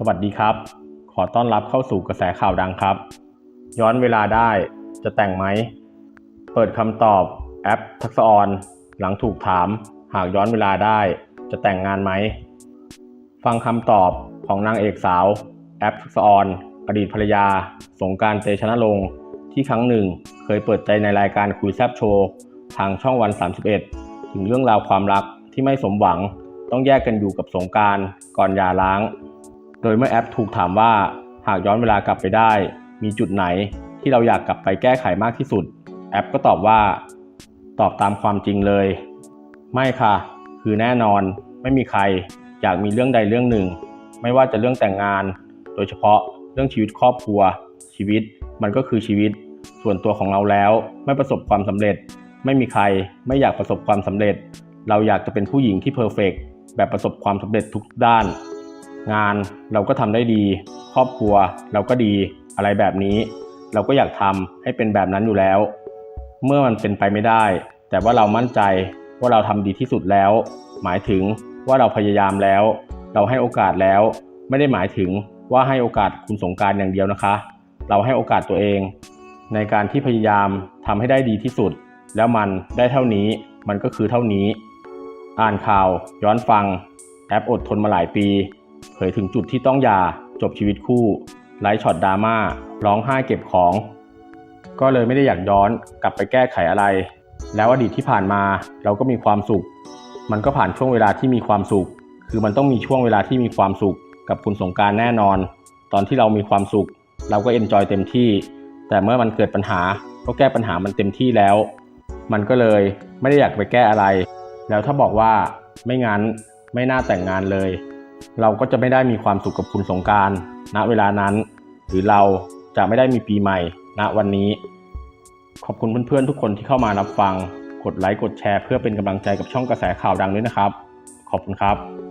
สวัสดีครับ ขอต้อนรับเข้าสู่กระแสข่าวดังครับ ย้อนเวลาได้จะแต่งไหม เปิดคำตอบแอปทักษออน หลังถูกถาม หากย้อนเวลาได้จะแต่งงานไหม ฟังคำตอบของนางเอกสาว แอปทักษออน อดีตภรรยา สงการเตชนะนรงที่ครั้งหนึ่งเคยเปิดใจในรายการคุยแซบโชว์ทางช่องวัน 31 ถึงเรื่องราวความรักที่ไม่สมหวังต้องแยกกันอยู่กับสงการก่อนหย่าร้าง โดยเมื่อแอปถูกถามว่าหากย้อนเวลากลับไปได้ มีจุดไหนที่เราอยากกลับไปแก้ไขมากที่สุด แอปก็ตอบว่า ตอบตามความจริงเลย ไม่ค่ะ คือแน่นอน ไม่มีใครอยากมีเรื่องใดเรื่องหนึ่ง ไม่ว่าจะเรื่องแต่งงาน โดยเฉพาะเรื่องชีวิตครอบครัว ชีวิต มันก็คือชีวิต ส่วนตัวของเราแล้ว ไม่ประสบความสำเร็จ ไม่มีใครไม่อยากประสบความสำเร็จ เราอยากจะเป็นผู้หญิงที่เพอร์เฟกแบบประสบความสำเร็จทุกด้าน งานเราก็ทำได้ดี ครอบครัวเราก็ดีอะไรแบบนี้ เราก็อยากทำให้เป็นแบบนั้นอยู่แล้ว เมื่อมันเป็นไปไม่ได้ แต่ว่าเรามั่นใจว่าเราทำดีที่สุดแล้ว หมายถึงว่าเราพยายามแล้ว เราให้โอกาสแล้ว ไม่ได้หมายถึงว่าให้โอกาสคุณสงการอย่างเดียวนะคะ เราให้โอกาสตัวเอง ในการที่พยายามทำให้ได้ดีที่สุด แล้วมันได้เท่านี้มันก็คือเท่านี้ อ่านข่าวย้อนฟังแอปอดทนมาหลายปี เผยถึงจุดที่ต้องยาจบชีวิตคู่ไลฟ์ช็อตดราม่าร้องไห้เก็บของ ก็เลยไม่ได้อยากย้อนกลับไปแก้ไขอะไร แล้วอดีตที่ผ่านมาเราก็มีความสุข มันก็ผ่านช่วงเวลาที่มีความสุข คือมันต้องมีช่วงเวลาที่มีความสุข กับคุณสงการแน่นอน ตอนที่เรามีความสุข เราก็เอนจอยเต็มที่ แต่เมื่อมันเกิดปัญหาก็แก้ปัญหามันเต็มที่แล้ว มันก็เลยไม่ได้อยากไปแก้อะไร แล้วถ้าบอกว่าไม่งั้นไม่น่าแต่งงานเลย เราก็จะไม่ได้มีความสุขกับคุณสงการณเวลานั้น หรือเราจะไม่ได้มีปีใหม่ ณวันนี้ ขอบคุณเพื่อนๆทุกคนที่เข้ามารับฟัง กดไลค์กดแชร์เพื่อเป็นกำลังใจกับช่องกระแสข่าวดังด้วยนะครับ ขอบคุณครับ